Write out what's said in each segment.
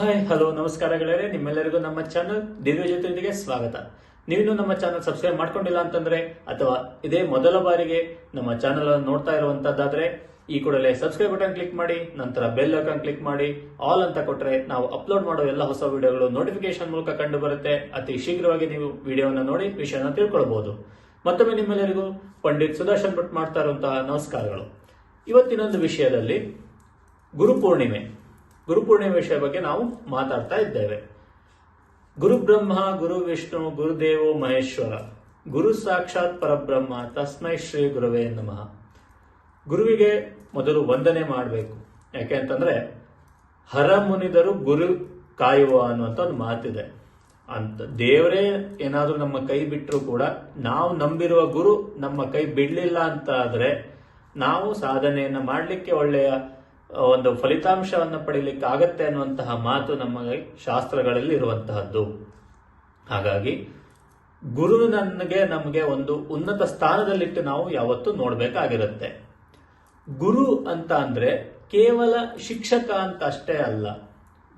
Hi hello ನಮಸ್ಕಾರಗಳೇ ನಿಮ್ಮೆಲ್ಲರಿಗೂ ನಮ್ಮ channel ದಿವ್ಯ ಜೊತೆಯೊಂದಿಗೆ ಸ್ವಾಗತ. ನೀವಿನ್ನೂ ನಮ್ಮ ಚಾನಲ್ ಸಬ್ಸ್ಕ್ರೈಬ್ ಮಾಡ್ಕೊಂಡಿಲ್ಲ ಅಂತಂದ್ರೆ, ಅಥವಾ ಇದೇ ಮೊದಲ ಬಾರಿಗೆ ನಮ್ಮ ಚಾನಲ್ ಅನ್ನು ನೋಡ್ತಾ ಇರುವಂತದ್ದಾದ್ರೆ, ಈ ಕೂಡಲೇ ಸಬ್ಸ್ಕ್ರೈಬ್ ಬಟನ್ ಕ್ಲಿಕ್ ಮಾಡಿ, ನಂತರ ಬೆಲ್ ಐಕಾನ್ ಕ್ಲಿಕ್ ಮಾಡಿ ಆಲ್ ಅಂತ ಕೊಟ್ರೆ ನಾವು ಅಪ್ಲೋಡ್ ಮಾಡೋ ಎಲ್ಲ ಹೊಸ ವಿಡಿಯೋಗಳು ನೋಟಿಫಿಕೇಶನ್ ಮೂಲಕ ಕಂಡು ಬರುತ್ತೆ. ಅತಿ ಶೀಘ್ರವಾಗಿ ನೀವು ವಿಡಿಯೋವನ್ನು ನೋಡಿ ವಿಷಯನ ತಿಳ್ಕೊಳ್ಬಹುದು ಮತ್ತೊಮ್ಮೆ ನಿಮ್ಮೆಲ್ಲರಿಗೂ ಪಂಡಿತ್ ಸುದರ್ಶನ್ ಭಟ್ ಮಾಡ್ತಾ ಇರುವಂತಹ ನಮಸ್ಕಾರಗಳು. ಇವತ್ತಿನೊಂದು ವಿಷಯದಲ್ಲಿ ಗುರುಪೂರ್ಣಿಮೆ ಗುರುಪೂರ್ಣಿಮೆ ವಿಷಯ ಬಗ್ಗೆ ನಾವು ಮಾತಾಡ್ತಾ ಇದ್ದೇವೆ. ಗುರು ಬ್ರಹ್ಮ, ಗುರು ವಿಷ್ಣು ಗುರುದೇವೋ ಮಹೇಶ್ವರ, ಗುರು ಸಾಕ್ಷಾತ್ ಪರಬ್ರಹ್ಮ, ತಸ್ಮೈ ಶ್ರೀ ಗುರುವೇ ನಮಃ. ಗುರುವಿಗೆ ಮೊದಲು ವಂದನೆ ಮಾಡಬೇಕು. ಯಾಕೆ ಅಂತಂದ್ರೆ, ಹರ ಮುನಿದರು ಗುರು ಕಾಯುವ ಅನ್ನುವಂಥ ಒಂದು ಮಾತಿದೆ. ಅಂತ ದೇವರೇ ಏನಾದರೂ ನಮ್ಮ ಕೈ ಬಿಟ್ಟರು ಕೂಡ ನಾವು ನಂಬಿರುವ ಗುರು ನಮ್ಮ ಕೈ ಬಿಡಲಿಲ್ಲ ಅಂತ ಆದರೆ ನಾವು ಸಾಧನೆಯನ್ನ ಮಾಡಲಿಕ್ಕೆ ಒಳ್ಳೆಯ ಒಂದು ಫಲಿತಾಂಶವನ್ನು ಪಡೆಯಲಿಕ್ಕೆ ಆಗತ್ತೆ ಅನ್ನುವಂತಹ ಮಾತು ನಮ್ಮ ಶಾಸ್ತ್ರಗಳಲ್ಲಿ ಇರುವಂತಹದ್ದು. ಹಾಗಾಗಿ ಗುರು ನನಗೆ ನಮಗೆ ಒಂದು ಉನ್ನತ ಸ್ಥಾನದಲ್ಲಿಟ್ಟು ನಾವು ಯಾವತ್ತೂ ನೋಡಬೇಕಾಗಿರುತ್ತೆ. ಗುರು ಅಂತ ಅಂದ್ರೆ ಕೇವಲ ಶಿಕ್ಷಕ ಅಂತ ಅಷ್ಟೇ ಅಲ್ಲ.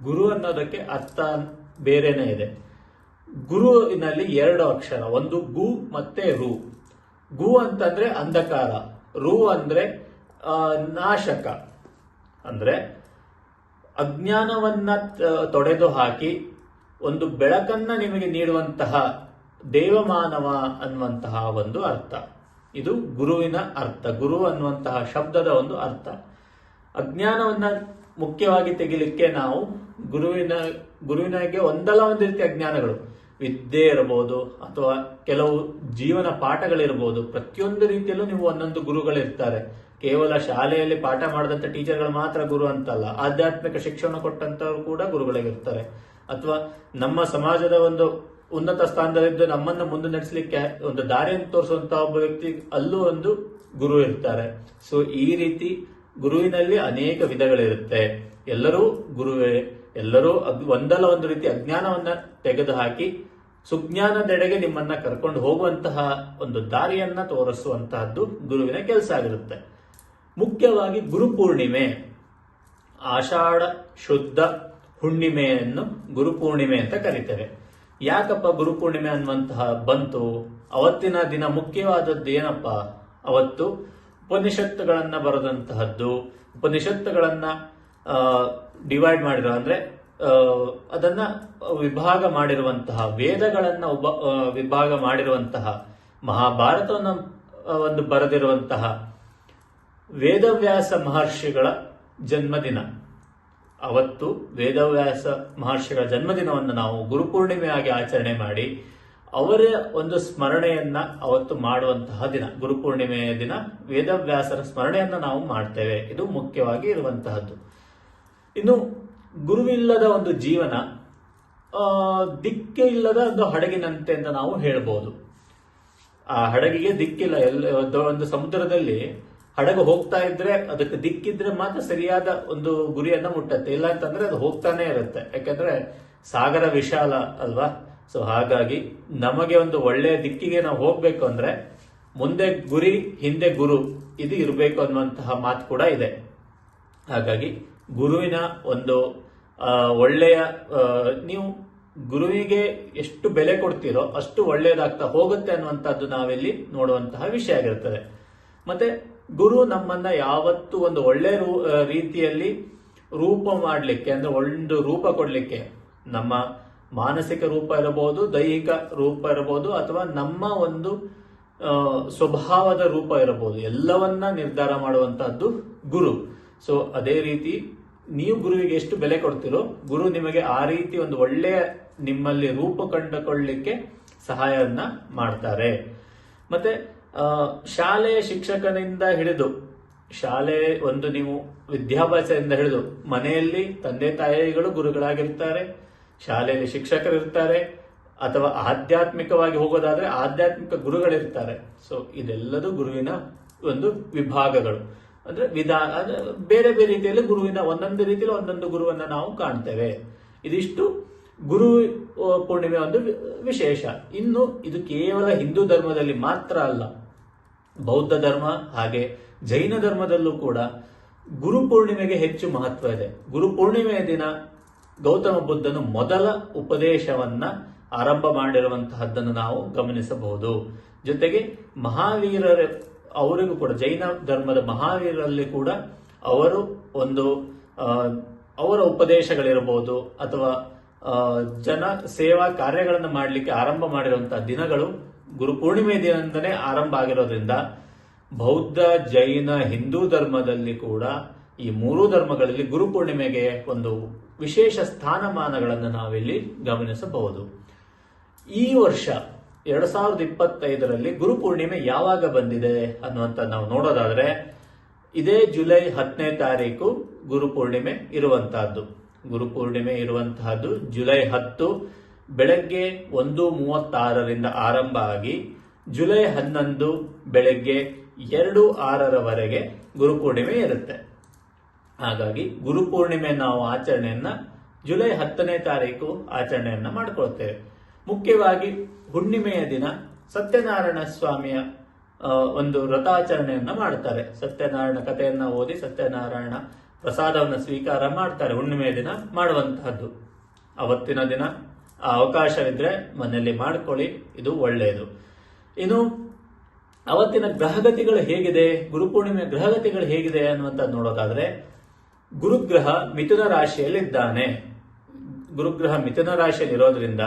ಗುರು ಅನ್ನೋದಕ್ಕೆ ಅರ್ಥ ಬೇರೆನೇ ಇದೆ. ಗುರುವಿನಲ್ಲಿ ಎರಡು ಅಕ್ಷರ, ಒಂದು ಗು ಮತ್ತೆ ರು. ಗು ಅಂತಂದ್ರೆ ಅಂಧಕಾರ, ರು ಅಂದ್ರೆ ನಾಶಕ. ಅಂದ್ರೆ ಅಜ್ಞಾನವನ್ನ ತೊಡೆದು ಹಾಕಿ ಒಂದು ಬೆಳಕನ್ನ ನಿಮಗೆ ನೀಡುವಂತಹ ದೇವಮಾನವ ಅನ್ನುವಂತಹ ಒಂದು ಅರ್ಥ. ಇದು ಗುರುವಿನ ಅರ್ಥ. ಗುರು ಅನ್ನುವಂತಹ ಶಬ್ದದ ಒಂದು ಅರ್ಥ. ಅಜ್ಞಾನವನ್ನ ಮುಖ್ಯವಾಗಿ ತೆಗಿಲಿಕ್ಕೆ ನಾವು ಗುರುವಿನ, ಗುರುವಿನಗೆ ಒಂದಲ್ಲ ಒಂದು ರೀತಿಯ ಅಜ್ಞಾನಗಳು. ವಿದ್ಯೆ ಇರಬಹುದು ಅಥವಾ ಕೆಲವು ಜೀವನ ಪಾಠಗಳಿರಬಹುದು ಪ್ರತಿಯೊಂದು ರೀತಿಯಲ್ಲೂ ನೀವು ಒಂದೊಂದು ಗುರುಗಳಿರ್ತಾರೆ. ಕೇವಲ ಶಾಲೆಯಲ್ಲಿ ಪಾಠ ಮಾಡಿದಂತ ಟೀಚರ್ಗಳು ಮಾತ್ರ ಗುರು ಅಂತಲ್ಲ, ಆಧ್ಯಾತ್ಮಿಕ ಶಿಕ್ಷಣ ಕೊಟ್ಟಂತವ್ರು ಕೂಡ ಗುರುಗಳಾಗಿರ್ತಾರೆ ಅಥವಾ ನಮ್ಮ ಸಮಾಜದ ಒಂದು ಉನ್ನತ ಸ್ಥಾನದಲ್ಲಿದ್ದು ನಮ್ಮನ್ನು ಮುಂದೆ ನಡೆಸಲಿಕ್ಕೆ ಒಂದು ದಾರಿಯನ್ನು ತೋರಿಸುವಂತಹ ಒಬ್ಬ ವ್ಯಕ್ತಿ ಅಲ್ಲೂ ಒಂದು ಗುರು ಇರ್ತಾರೆ. ಸೊ ಈ ರೀತಿ ಗುರುವಿನಲ್ಲಿ ಅನೇಕ ವಿಧಗಳಿರುತ್ತೆ. ಎಲ್ಲರೂ ಗುರುವೇ, ಎಲ್ಲರೂ ಒಂದಲ್ಲ ಒಂದು ರೀತಿ ಅಜ್ಞಾನವನ್ನ ತೆಗೆದುಹಾಕಿ ಸುಜ್ಞಾನದೆಡೆಗೆ ನಿಮ್ಮನ್ನ ಕರ್ಕೊಂಡು ಹೋಗುವಂತಹ ಒಂದು ದಾರಿಯನ್ನ ತೋರಿಸುವಂತಹದ್ದು ಗುರುವಿನ ಕೆಲಸ ಆಗಿರುತ್ತೆ. ಮುಖ್ಯವಾಗಿ ಗುರುಪೂರ್ಣಿಮೆ ಆಷಾಢ ಶುದ್ಧ ಹುಣ್ಣಿಮೆಯನ್ನು ಗುರುಪೂರ್ಣಿಮೆ ಅಂತ ಕರೀತೇವೆ ಯಾಕಪ್ಪ ಗುರುಪೂರ್ಣಿಮೆ ಅನ್ನುವಂತಹ ಬಂತು? ಅವತ್ತಿನ ದಿನ ಮುಖ್ಯವಾದದ್ದು ಏನಪ್ಪ? ಅವತ್ತು ಉಪನಿಷತ್ತುಗಳನ್ನು ಬರೆದಂತಹದ್ದು. ಉಪನಿಷತ್ತುಗಳನ್ನು ಡಿವೈಡ್ ಮಾಡಿರೋ, ಅಂದರೆ ಅದನ್ನು ವಿಭಾಗ ಮಾಡಿರುವಂತಹ, ವೇದಗಳನ್ನು ವಿಭಾಗ ಮಾಡಿರುವಂತಹ, ಮಹಾಭಾರತವನ್ನು ಒಂದು ಬರೆದಿರುವಂತಹ ವೇದವ್ಯಾಸ ಮಹರ್ಷಿಗಳ ಜನ್ಮದಿನ. ಅವತ್ತು ವೇದವ್ಯಾಸ ಮಹರ್ಷಿಗಳ ಜನ್ಮದಿನವನ್ನು ನಾವು ಗುರುಪೂರ್ಣಿಮೆಯಾಗಿ ಆಚರಣೆ ಮಾಡಿ, ಅವರ ಒಂದು ಸ್ಮರಣೆಯನ್ನ ಅವತ್ತು ಮಾಡುವಂತಹ ದಿನ. ಗುರುಪೂರ್ಣಿಮೆಯ ದಿನ ವೇದವ್ಯಾಸರ ಸ್ಮರಣೆಯನ್ನ ನಾವು ಮಾಡ್ತೇವೆ. ಇದು ಮುಖ್ಯವಾಗಿ ಇರುವಂತಹದ್ದು. ಇನ್ನು ಗುರುವಿಲ್ಲದ ಒಂದು ಜೀವನ ದಿಕ್ಕೆ ಇಲ್ಲದ ಒಂದು ಹಡಗಿನಂತೆ ಅಂತ ನಾವು ಹೇಳ್ಬೋದು. ಆ ಹಡಗಿಗೆ ದಿಕ್ಕಿಲ್ಲ. ಎಲ್ಲ ಒಂದು ಸಮುದ್ರದಲ್ಲಿ ಹಡಗು ಹೋಗ್ತಾ ಇದ್ರೆ ಅದಕ್ಕೆ ದಿಕ್ಕಿದ್ರೆ ಮಾತ್ರ ಸರಿಯಾದ ಒಂದು ಗುರಿಯನ್ನ ಮುಟ್ಟತ್ತೆ. ಇಲ್ಲ ಅಂತಂದ್ರೆ ಅದು ಹೋಗ್ತಾನೆ ಇರುತ್ತೆ. ಯಾಕಂದ್ರೆ ಸಾಗರ ವಿಶಾಲ ಅಲ್ವಾ? ಸೊ ಹಾಗಾಗಿ ನಮಗೆ ಒಂದು ಒಳ್ಳೆಯ ದಿಕ್ಕಿಗೆ ನಾವು ಹೋಗ್ಬೇಕು ಅಂದ್ರೆ ಮುಂದೆ ಗುರಿ, ಹಿಂದೆ ಗುರು ಇದು ಇರಬೇಕು ಅನ್ನುವಂತಹ ಮಾತು ಕೂಡ ಇದೆ. ಹಾಗಾಗಿ ಗುರುವಿನ ಒಂದು ಒಳ್ಳೆಯ ನೀವು ಗುರುವಿಗೆ ಎಷ್ಟು ಬೆಲೆ ಕೊಡ್ತೀರೋ ಅಷ್ಟು ಒಳ್ಳೆಯದಾಗ್ತಾ ಹೋಗುತ್ತೆ ಅನ್ನುವಂಥದ್ದು ನಾವಿಲ್ಲಿ ನೋಡುವಂತಹ ವಿಷಯ ಆಗಿರುತ್ತದೆ ಮತ್ತೆ ಗುರು ನಮ್ಮನ್ನ ಯಾವತ್ತು ಒಂದು ಒಳ್ಳೆ ರೀತಿಯಲ್ಲಿ ರೂಪ ಮಾಡಲಿಕ್ಕೆ, ಅಂದ್ರೆ ಒಂದು ರೂಪ ಕೊಡ್ಲಿಕ್ಕೆ, ನಮ್ಮ ಮಾನಸಿಕ ರೂಪ ಇರಬಹುದು, ದೈಹಿಕ ರೂಪ ಇರಬಹುದು, ಅಥವಾ ನಮ್ಮ ಒಂದು ಸ್ವಭಾವದ ರೂಪ ಇರಬಹುದು. ಎಲ್ಲವನ್ನ ನಿರ್ಧಾರ ಮಾಡುವಂತಹದ್ದು ಗುರು. ಸೊ ಅದೇ ರೀತಿ ನೀವು ಗುರುವಿಗೆ ಎಷ್ಟು ಬೆಲೆ ಕೊಡ್ತೀರೋ, ಗುರು ನಿಮಗೆ ಆ ರೀತಿ ಒಂದು ಒಳ್ಳೆಯ ನಿಮ್ಮಲ್ಲಿ ರೂಪ ಕಂಡುಕೊಳ್ಳಿಕ್ಕೆ ಸಹಾಯವನ್ನ ಮಾಡ್ತಾರೆ. ಮತ್ತೆ ಆ, ಶಾಲೆಯ ಶಿಕ್ಷಕನಿಂದ ಹಿಡಿದು ಶಾಲೆ ಒಂದು ನೀವು ವಿದ್ಯಾಭ್ಯಾಸದಿಂದ ಹಿಡಿದು ಮನೆಯಲ್ಲಿ ತಂದೆ ತಾಯಿಗಳು ಗುರುಗಳಾಗಿರ್ತಾರೆ ಶಾಲೆಯಲ್ಲಿ ಶಿಕ್ಷಕರಿರ್ತಾರೆ ಅಥವಾ ಆಧ್ಯಾತ್ಮಿಕವಾಗಿ ಹೋಗೋದಾದ್ರೆ ಆಧ್ಯಾತ್ಮಿಕ ಗುರುಗಳಿರ್ತಾರೆ. ಸೊ ಇದೆಲ್ಲದೂ ಗುರುವಿನ ಒಂದು ವಿಭಾಗಗಳು. ಅಂದ್ರೆ ವಿಧಾ ಬೇರೆ ಬೇರೆ ರೀತಿಯಲ್ಲಿ ಗುರುವಿನ ಒಂದೊಂದು ರೀತಿಯಲ್ಲಿ ಒಂದೊಂದು ಗುರುವನ್ನ ನಾವು ಕಾಣ್ತೇವೆ. ಇದಿಷ್ಟು ಗುರು ಪೂರ್ಣಿಮೆ ಒಂದು ವಿಶೇಷ. ಇನ್ನು ಇದು ಕೇವಲ ಹಿಂದೂ ಧರ್ಮದಲ್ಲಿ ಮಾತ್ರ ಅಲ್ಲ. ಬೌದ್ಧ ಧರ್ಮ ಹಾಗೆ ಜೈನ ಧರ್ಮದಲ್ಲೂ ಕೂಡ ಗುರು ಪೂರ್ಣಿಮೆಗೆ ಹೆಚ್ಚು ಮಹತ್ವ ಇದೆ. ಗುರು ಪೂರ್ಣಿಮೆಯ ದಿನ ಗೌತಮ ಬುದ್ಧನು ಮೊದಲ ಉಪದೇಶವನ್ನ ಆರಂಭ ಮಾಡಿರುವಂತಹದ್ದನ್ನು ನಾವು ಗಮನಿಸಬಹುದು. ಜೊತೆಗೆ ಮಹಾವೀರರ, ಅವರಿಗೂ ಕೂಡ ಜೈನ ಧರ್ಮದ ಮಹಾವೀರರಲ್ಲಿ ಕೂಡ ಅವರು ಒಂದು ಅವರ ಉಪದೇಶಗಳಿರಬಹುದು ಅಥವಾ ಜನ ಸೇವಾ ಕಾರ್ಯಗಳನ್ನು ಮಾಡಲಿಕ್ಕೆ ಆರಂಭ ಮಾಡಿರುವಂತಹ ದಿನಗಳು ಗುರು ಪೂರ್ಣಿಮೆ ದಿನದಿಂದನೇ ಆರಂಭ ಆಗಿರೋದ್ರಿಂದ ಬೌದ್ಧ, ಜೈನ, ಹಿಂದೂ ಧರ್ಮದಲ್ಲಿ ಕೂಡ ಈ ಮೂರೂ ಧರ್ಮಗಳಲ್ಲಿ ಗುರು ಪೂರ್ಣಿಮೆಗೆ ಒಂದು ವಿಶೇಷ ಸ್ಥಾನಮಾನಗಳನ್ನು ನಾವಿಲ್ಲಿ ಗಮನಿಸಬಹುದು. ಈ ವರ್ಷ ಎರಡ್ ಸಾವಿರದ ಇಪ್ಪತ್ತೈದರಲ್ಲಿ ಗುರು ಪೂರ್ಣಿಮೆ ಯಾವಾಗ ಬಂದಿದೆ ಅನ್ನುವಂತ ನಾವು ನೋಡೋದಾದ್ರೆ ಇದೇ ಜುಲೈ ಹತ್ತನೇ ತಾರೀಕು ಗುರು ಪೂರ್ಣಿಮೆ ಇರುವಂತಹದ್ದು. ಗುರು ಪೂರ್ಣಿಮೆ ಇರುವಂತಹದ್ದು ಜುಲೈ ಹತ್ತು ಬೆಳಗ್ಗೆ ಒಂದು ಮೂವತ್ತಾರರಿಂದ ಆರಂಭ ಆಗಿ ಜುಲೈ ಹನ್ನೊಂದು ಬೆಳಗ್ಗೆ ಎರಡು ಆರರವರೆಗೆ ಗುರುಪೂರ್ಣಿಮೆ ಇರುತ್ತೆ. ಹಾಗಾಗಿ ಗುರುಪೂರ್ಣಿಮೆ ನಾವು ಆಚರಣೆಯನ್ನ ಜುಲೈ ಹತ್ತನೇ ತಾರೀಕು ಆಚರಣೆಯನ್ನ ಮಾಡಿಕೊಳ್ತೇವೆ. ಮುಖ್ಯವಾಗಿ ಹುಣ್ಣಿಮೆಯ ದಿನ ಸತ್ಯನಾರಾಯಣ ಸ್ವಾಮಿಯ ಒಂದು ವ್ರತಾಚರಣೆಯನ್ನ ಮಾಡ್ತಾರೆ. ಸತ್ಯನಾರಾಯಣ ಕಥೆಯನ್ನ ಓದಿ ಸತ್ಯನಾರಾಯಣ ಪ್ರಸಾದವನ್ನು ಸ್ವೀಕಾರ ಮಾಡ್ತಾರೆ ಹುಣ್ಣಿಮೆಯ ದಿನ ಮಾಡುವಂತಹದ್ದು. ಅವತ್ತಿನ ದಿನ ಆ ಅವಕಾಶವಿದ್ರೆ ಮನೆಯಲ್ಲಿ ಮಾಡ್ಕೊಳ್ಳಿ, ಇದು ಒಳ್ಳೆಯದು. ಇನ್ನು ಅವತ್ತಿನ ಗ್ರಹಗತಿಗಳು ಹೇಗಿದೆ, ಗುರುಪೂರ್ಣಿಮೆಯ ಗ್ರಹಗತಿಗಳು ಹೇಗಿದೆ ಅನ್ನುವಂತ ನೋಡೋದಾದ್ರೆ ಗುರುಗ್ರಹ ಮಿಥುನ ರಾಶಿಯಲ್ಲಿದ್ದಾನೆ. ಗುರುಗ್ರಹ ಮಿಥುನ ರಾಶಿಯಲ್ಲಿ ಇರೋದ್ರಿಂದ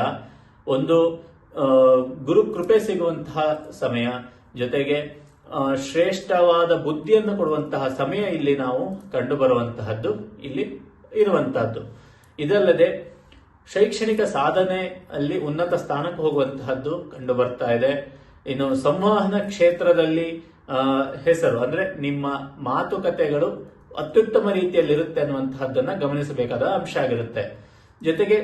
ಒಂದು ಗುರು ಕೃಪೆ ಸಿಗುವಂತಹ ಸಮಯ, ಜೊತೆಗೆ ಶ್ರೇಷ್ಠವಾದ ಬುದ್ಧಿಯನ್ನು ಕೊಡುವಂತಹ ಸಮಯ ಇಲ್ಲಿ ನಾವು ಕಂಡು ಬರುವಂತಹದ್ದು ಇಲ್ಲಿ ಇರುವಂತಹದ್ದು. ಇದಲ್ಲದೆ ಶೈಕ್ಷಣಿಕ ಸಾಧನೆ ಅಲ್ಲಿ ಉನ್ನತ ಸ್ಥಾನಕ್ಕೆ ಹೋಗುವಂತಹದ್ದು ಕಂಡು ಬರ್ತಾ ಇದೆ. ಇನ್ನು ಸಂವಹನ ಕ್ಷೇತ್ರದಲ್ಲಿ ಹೆಸರು, ಅಂದ್ರೆ ನಿಮ್ಮ ಮಾತುಕತೆಗಳು ಅತ್ಯುತ್ತಮ ರೀತಿಯಲ್ಲಿ ಇರುತ್ತೆ ಅನ್ನುವಂತಹದ್ದನ್ನ ಗಮನಿಸಬೇಕಾದ ಅಂಶ ಆಗಿರುತ್ತೆ. ಜೊತೆಗೆ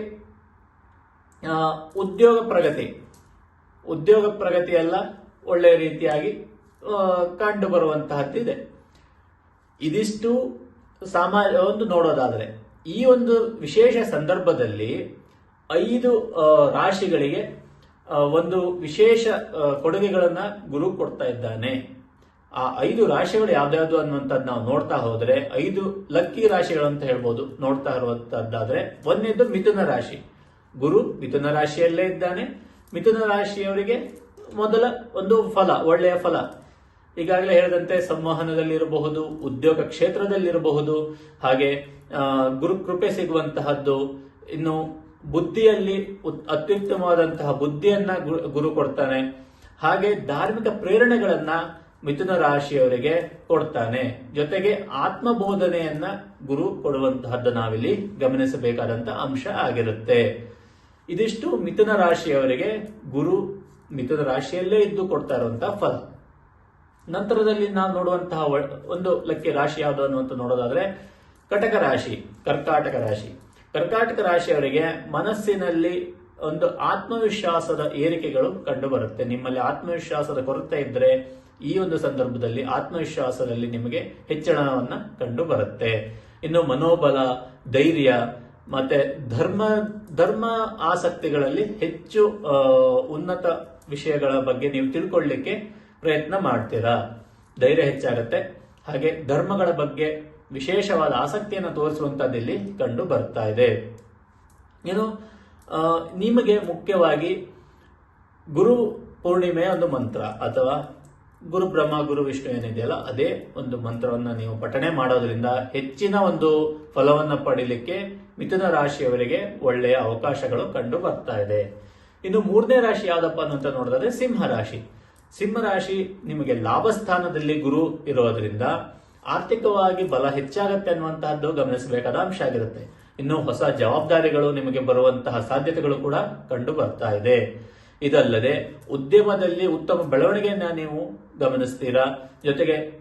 ಉದ್ಯೋಗ ಪ್ರಗತಿ. ಉದ್ಯೋಗ ಪ್ರಗತಿ ಎಲ್ಲ ಒಳ್ಳೆಯ ರೀತಿಯಾಗಿ ಕಂಡು ಬರುವಂತಹದ್ದಿದೆ ಇದಿಷ್ಟು ಸಾಮಾನ್ಯ, ಒಂದು ನೋಡೋದಾದ್ರೆ ಈ ಒಂದು ವಿಶೇಷ ಸಂದರ್ಭದಲ್ಲಿ ಐದು ರಾಶಿಗಳಿಗೆ ಒಂದು ವಿಶೇಷ ಕೊಡುಗೆಗಳನ್ನು ಗುರು ಕೊಡ್ತಾ ಇದ್ದಾನೆ. ಆ ಐದು ರಾಶಿಗಳು ಯಾವ್ದಾವ್ದು ಅನ್ನುವಂಥದ್ದು ನಾವು ನೋಡ್ತಾ ಹೋದ್ರೆ, ಐದು ಲಕ್ಕಿ ರಾಶಿಗಳು ಅಂತ ಹೇಳ್ಬೋದು, ನೋಡ್ತಾ ಇರುವಂತಹದ್ದಾದ್ರೆ ಒಂದೇದು ಮಿಥುನ ರಾಶಿ. ಗುರು ಮಿಥುನ ರಾಶಿಯಲ್ಲೇ ಇದ್ದಾನೆ. ಮಿಥುನ ರಾಶಿಯವರಿಗೆ ಮೊದಲ ಒಂದು ಫಲ, ಒಳ್ಳೆಯ ಫಲ. ಈಗಾಗಲೇ ಹೇಳಿದಂತೆ ಸಂವಹನದಲ್ಲಿರಬಹುದು, ಉದ್ಯೋಗ ಕ್ಷೇತ್ರದಲ್ಲಿರಬಹುದು, ಹಾಗೆ ಗುರು ಕೃಪೆ ಸಿಗುವಂತಹದ್ದು ಇನ್ನು ಬುದ್ಧಿಯಲ್ಲಿ ಅತ್ಯುತ್ತಮವಾದಂತಹ ಬುದ್ಧಿಯನ್ನ ಗುರು ಕೊಡ್ತಾನೆ. ಹಾಗೆ ಧಾರ್ಮಿಕ ಪ್ರೇರಣೆಗಳನ್ನ ಮಿಥುನ ರಾಶಿಯವರಿಗೆ ಕೊಡ್ತಾನೆ. ಜೊತೆಗೆ ಆತ್ಮಬೋಧನೆಯನ್ನ ಗುರು ಕೊಡುವಂತಹದ್ದು ನಾವಿಲ್ಲಿ ಗಮನಿಸಬೇಕಾದಂತ ಅಂಶ ಆಗಿರುತ್ತೆ. ಇದಿಷ್ಟು ಮಿಥುನ ರಾಶಿಯವರಿಗೆ ಗುರು ಮಿಥುನ ರಾಶಿಯಲ್ಲೇ ಇದ್ದು ಕೊಡ್ತಾ ಇರುವಂತಹ ಫಲ. ನಂತರದಲ್ಲಿ ನಾವು ನೋಡುವಂತಹ ಒಂದು ಲಕ್ಕಿ ರಾಶಿ ಯಾವುದು ಅನ್ನುವಂತ ನೋಡೋದಾದ್ರೆ ಕಟಕ ರಾಶಿ, ಕರ್ಕಾಟಕ ರಾಶಿ. ಕರ್ಕಾಟಕ ರಾಶಿಯವರಿಗೆ ಮನಸ್ಸಿನಲ್ಲಿ ಒಂದು ಆತ್ಮವಿಶ್ವಾಸದ ಏರಿಕೆಗಳು ಕಂಡುಬರುತ್ತೆ. ನಿಮ್ಮಲ್ಲಿ ಆತ್ಮವಿಶ್ವಾಸದ ಕೊರತೆ ಇದ್ರೆ ಈ ಒಂದು ಸಂದರ್ಭದಲ್ಲಿ ಆತ್ಮವಿಶ್ವಾಸದಲ್ಲಿ ನಿಮಗೆ ಹೆಚ್ಚಳವನ್ನು ಕಂಡು ಬರುತ್ತೆ ಇನ್ನು ಮನೋಬಲ, ಧೈರ್ಯ ಮತ್ತೆ ಧರ್ಮ ಧರ್ಮ ಆಸಕ್ತಿಗಳಲ್ಲಿ ಹೆಚ್ಚು ಉನ್ನತ ವಿಷಯಗಳ ಬಗ್ಗೆ ನೀವು ತಿಳ್ಕೊಳ್ಳಿಕ್ಕೆ ಪ್ರಯತ್ನ ಮಾಡ್ತೀರಾ. ಧೈರ್ಯ ಹೆಚ್ಚಾಗುತ್ತೆ. ಹಾಗೆ ಧರ್ಮಗಳ ಬಗ್ಗೆ ವಿಶೇಷವಾದ ಆಸಕ್ತಿಯನ್ನು ತೋರಿಸುವಂತದ್ದು ಇಲ್ಲಿ ಕಂಡು ಬರ್ತಾ ಇದೆ. ಆ, ನಿಮಗೆ ಮುಖ್ಯವಾಗಿ ಗುರು ಪೂರ್ಣಿಮೆಯ ಒಂದು ಮಂತ್ರ ಅಥವಾ ಗುರು ಬ್ರಹ್ಮ ಗುರು ವಿಷ್ಣು ಏನಿದೆಯಲ್ಲ ಅದೇ ಒಂದು ಮಂತ್ರವನ್ನು ನೀವು ಪಠಣೆ ಮಾಡೋದ್ರಿಂದ ಹೆಚ್ಚಿನ ಒಂದು ಫಲವನ್ನು ಪಡೀಲಿಕ್ಕೆ ಮಿಥುನ ರಾಶಿಯವರಿಗೆ ಒಳ್ಳೆಯ ಅವಕಾಶಗಳು ಕಂಡು ಬರ್ತಾ ಇದೆ. ಇನ್ನು ಮೂರನೇ ರಾಶಿ ಯಾವ್ದಪ್ಪ ಅಂತ ನೋಡಿದ್ರೆ ಸಿಂಹ ರಾಶಿ. ಸಿಂಹ ರಾಶಿ ನಿಮಗೆ ಲಾಭ ಸ್ಥಾನದಲ್ಲಿ ಗುರು ಇರೋದ್ರಿಂದ ಆರ್ಥಿಕವಾಗಿ ಬಲ ಹೆಚ್ಚಾಗತ್ತೆ ಅನ್ನುವಂತಹದ್ದು ಗಮನಿಸಬೇಕಾದ ಅಂಶ ಆಗಿರುತ್ತೆ. ಇನ್ನು ಹೊಸ ಜವಾಬ್ದಾರಿಗಳು ನಿಮಗೆ ಬರುವಂತಹ ಸಾಧ್ಯತೆಗಳು ಕೂಡ ಕಂಡು ಬರ್ತಾ ಇದೆ. ಇದಲ್ಲದೆ ಉದ್ಯಮದಲ್ಲಿ ಉತ್ತಮ ಬೆಳವಣಿಗೆಯನ್ನ ನೀವು ಗಮನಿಸ್ತೀರಾ? ಜೊತೆಗೆ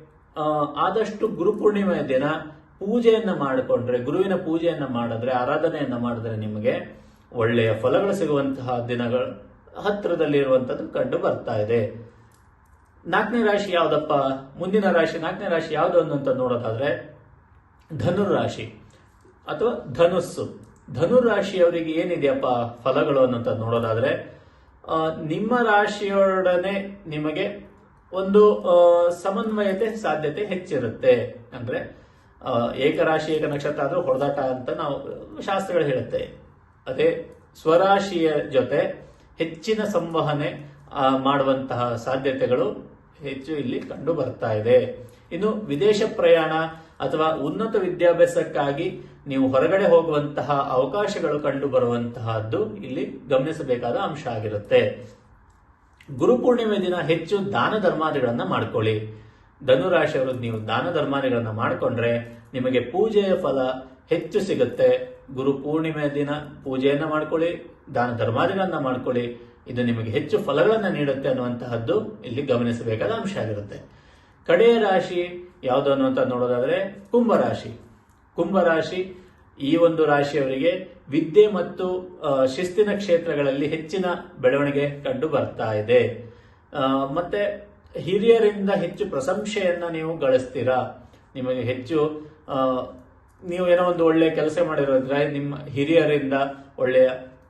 ಆದಷ್ಟು ಗುರು ಪೂರ್ಣಿಮೆಯ ದಿನ ಪೂಜೆಯನ್ನ ಮಾಡಿಕೊಂಡ್ರೆ, ಗುರುವಿನ ಪೂಜೆಯನ್ನ ಮಾಡಿದ್ರೆ, ಆರಾಧನೆಯನ್ನ ಮಾಡಿದ್ರೆ ನಿಮಗೆ ಒಳ್ಳೆಯ ಫಲಗಳು ಸಿಗುವಂತಹ ದಿನಗಳು ಹತ್ತಿರದಲ್ಲಿ ಇರುವಂತದ್ದು ಕಂಡು ಬರ್ತಾ ಇದೆ. ನಾಲ್ಕನೇ ರಾಶಿ ಯಾವುದಪ್ಪ? ಮುಂದಿನ ರಾಶಿ, ನಾಲ್ಕನೇ ರಾಶಿ ಯಾವುದು ಅಂತ ನೋಡೋದಾದ್ರೆ ಧನುರ್ ರಾಶಿ ಅಥವಾ ಧನುಸ್ಸು. ಧನುರ್ ರಾಶಿಯವರಿಗೆ ಏನಿದೆಯಪ್ಪ ಫಲಗಳು ಅನ್ನೋಂತ ನೋಡೋದಾದ್ರೆ ನಿಮ್ಮ ರಾಶಿಯೊಡನೆ ನಿಮಗೆ ಒಂದು ಸಮನ್ವಯತೆ ಸಾಧ್ಯತೆ ಹೆಚ್ಚಿರುತ್ತೆ. ಅಂದ್ರೆ ಏಕರಾಶಿ ಏಕ ನಕ್ಷತ್ರ ಆದ್ರೂ ಹೊಡೆದಾಟ ಅಂತ ನಾವು ಶಾಸ್ತ್ರಗಳು ಹೇಳುತ್ತೆ. ಅದೇ ಸ್ವರಾಶಿಯ ಜೊತೆ ಹೆಚ್ಚಿನ ಸಂವಹನೆ ಮಾಡುವಂತಹ ಸಾಧ್ಯತೆಗಳು ಹೆಚ್ಚು ಇಲ್ಲಿ ಕಂಡು ಬರ್ತಾ ಇದೆ. ಇನ್ನು ವಿದೇಶ ಪ್ರಯಾಣ ಅಥವಾ ಉನ್ನತ ವಿದ್ಯಾಭ್ಯಾಸಕ್ಕಾಗಿ ನೀವು ಹೊರಗಡೆ ಹೋಗುವಂತಹ ಅವಕಾಶಗಳು ಕಂಡು ಬರುವಂತಹದ್ದು ಇಲ್ಲಿ ಗಮನಿಸಬೇಕಾದ ಅಂಶ ಆಗಿರುತ್ತೆ. ಗುರುಪೂರ್ಣಿಮೆ ದಿನ ಹೆಚ್ಚು ದಾನ ಧರ್ಮಾದಿಗಳನ್ನ ಮಾಡ್ಕೊಳ್ಳಿ. ಧನುರಾಶಿಯವರು ನೀವು ದಾನ ಧರ್ಮಾದಿಗಳನ್ನ ಮಾಡಿಕೊಂಡ್ರೆ ನಿಮಗೆ ಪೂಜೆಯ ಫಲ ಹೆಚ್ಚು ಸಿಗುತ್ತೆ. ಗುರು ಪೂರ್ಣಿಮೆ ದಿನ ಪೂಜೆಯನ್ನ ಮಾಡ್ಕೊಳ್ಳಿ, ದಾನ ಧರ್ಮಾದಿಗಳನ್ನ ಮಾಡ್ಕೊಳ್ಳಿ. ಇದು ನಿಮಗೆ ಹೆಚ್ಚು ಫಲಗಳನ್ನು ನೀಡುತ್ತೆ ಅನ್ನುವಂತಹದ್ದು ಇಲ್ಲಿ ಗಮನಿಸಬೇಕಾದ ಅಂಶ ಆಗಿರುತ್ತೆ. ಕಡೆಯ ರಾಶಿ ಯಾವುದು ಅನ್ನುವಂಥ ನೋಡೋದಾದ್ರೆ ಕುಂಭರಾಶಿ ಕುಂಭರಾಶಿ ಈ ಒಂದು ರಾಶಿಯವರಿಗೆ ವಿದ್ಯೆ ಮತ್ತು ಶಿಸ್ತಿನ ಕ್ಷೇತ್ರಗಳಲ್ಲಿ ಹೆಚ್ಚಿನ ಬೆಳವಣಿಗೆ ಕಂಡು ಬರ್ತಾ ಇದೆ. ಮತ್ತೆ ಹಿರಿಯರಿಂದ ಹೆಚ್ಚು ಪ್ರಶಂಸೆಯನ್ನು ನೀವು ಗಳಿಸ್ತೀರಾ? ನಿಮಗೆ ಹೆಚ್ಚು ನೀವು ಏನೋ ಒಂದು ಒಳ್ಳೆಯ ಕೆಲಸ ಮಾಡಿರೋದ್ರೆ ನಿಮ್ಮ ಹಿರಿಯರಿಂದ ಒಳ್ಳೆಯ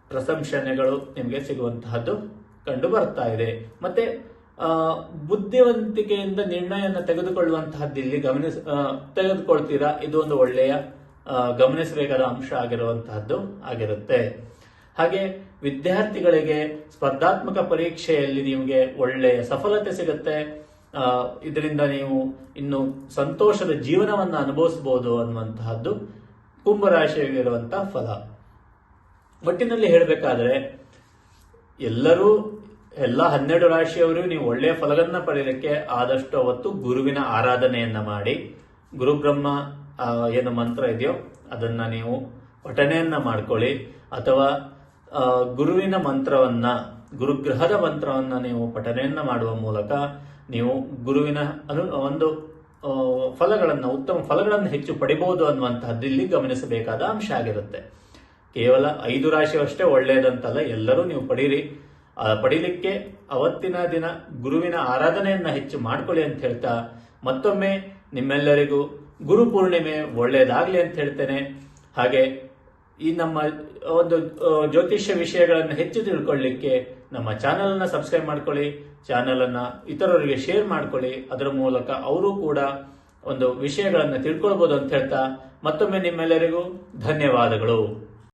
ಪ್ರಶಂಸನೆಗಳು ನಿಮಗೆ ಸಿಗುವಂತಹದ್ದು ಕಂಡು ಬರ್ತಾ ಇದೆ. ಮತ್ತೆ ಬುದ್ಧಿವಂತಿಕೆಯಿಂದ ನಿರ್ಣಯವನ್ನು ತೆಗೆದುಕೊಳ್ಳುವಂತಹದ್ದು ಇಲ್ಲಿ ಗಮನಿಸ ತೆಗೆದುಕೊಳ್ತೀರಾ? ಇದು ಒಂದು ಒಳ್ಳೆಯ ಗಮನಿಸಬೇಕಾದ ಅಂಶ ಆಗಿರುವಂತಹದ್ದು ಆಗಿರುತ್ತೆ. ಹಾಗೆ, ವಿದ್ಯಾರ್ಥಿಗಳಿಗೆ ಸ್ಪರ್ಧಾತ್ಮಕ ಪರೀಕ್ಷೆಯಲ್ಲಿ ನಿಮಗೆ ಒಳ್ಳೆಯ ಸಫಲತೆ ಸಿಗುತ್ತೆ. ಇದರಿಂದ ನೀವು ಇನ್ನು ಸಂತೋಷದ ಜೀವನವನ್ನು ಅನುಭವಿಸಬಹುದು ಅನ್ನುವಂತಹದ್ದು ಕುಂಭರಾಶಿಯಾಗಿರುವಂತಹ ಫಲ. ಒಟ್ಟಿನಲ್ಲಿ ಹೇಳಬೇಕಾದ್ರೆ, ಎಲ್ಲರೂ, ಎಲ್ಲ ಹನ್ನೆರಡು ರಾಶಿಯವರು ನೀವು ಒಳ್ಳೆಯ ಫಲಗಳನ್ನ ಪಡೆಯಲಿಕ್ಕೆ ಆದಷ್ಟು ಅವತ್ತು ಗುರುವಿನ ಆರಾಧನೆಯನ್ನ ಮಾಡಿ ಗುರುಬ್ರಹ್ಮ ಏನು ಮಂತ್ರ ಇದೆಯೋ ಅದನ್ನ ನೀವು ಪಠಣೆಯನ್ನ ಮಾಡ್ಕೊಳ್ಳಿ, ಅಥವಾ ಗುರುವಿನ ಮಂತ್ರವನ್ನ, ಗುರುಗ್ರಹದ ಮಂತ್ರವನ್ನ ನೀವು ಪಠನೆಯನ್ನ ಮಾಡುವ ಮೂಲಕ ನೀವು ಗುರುವಿನ ಅನು, ಒಂದು ಫಲಗಳನ್ನ, ಉತ್ತಮ ಫಲಗಳನ್ನು ಹೆಚ್ಚು ಪಡಿಬಹುದು ಅನ್ನುವಂತಹದ್ದು ಇಲ್ಲಿ ಗಮನಿಸಬೇಕಾದ ಅಂಶ ಆಗಿರುತ್ತೆ. ಕೇವಲ ಐದು ರಾಶಿಯಷ್ಟೇ ಒಳ್ಳೆಯದಂತಲ್ಲ, ಎಲ್ಲರೂ ನೀವು ಪಡೀರಿ. ಪಡೀಲಿಕ್ಕೆ ಅವತ್ತಿನ ದಿನ ಗುರುವಿನ ಆರಾಧನೆಯನ್ನ ಹೆಚ್ಚು ಮಾಡ್ಕೊಳ್ಳಿ ಅಂತ ಹೇಳ್ತಾ, ಮತ್ತೊಮ್ಮೆ ನಿಮ್ಮೆಲ್ಲರಿಗೂ ಗುರು ಪೂರ್ಣಿಮೆ ಒಳ್ಳೆಯದಾಗ್ಲಿ ಅಂತ ಹೇಳ್ತೇನೆ. ಹಾಗೆ ಈ ನಮ್ಮ ಒಂದು ಜ್ಯೋತಿಷ್ಯ ವಿಷಯಗಳನ್ನು ಹೆಚ್ಚು ತಿಳ್ಕೊಳ್ಳಿಕ್ಕೆ ನಮ್ಮ ಚಾನೆಲ್ ಅನ್ನ ಸಬ್ಸ್ಕ್ರೈಬ್ ಮಾಡ್ಕೊಳ್ಳಿ ಚಾನೆಲ್ ಅನ್ನ ಇತರರಿಗೆ ಶೇರ್ ಮಾಡ್ಕೊಳ್ಳಿ. ಅದರ ಮೂಲಕ ಅವರು ಕೂಡ ಒಂದು ವಿಷಯಗಳನ್ನು ತಿಳ್ಕೊಳ್ಬೋದು ಅಂತ ಹೇಳ್ತಾ, ಮತ್ತೊಮ್ಮೆ ನಿಮ್ಮೆಲ್ಲರಿಗೂ ಧನ್ಯವಾದಗಳು.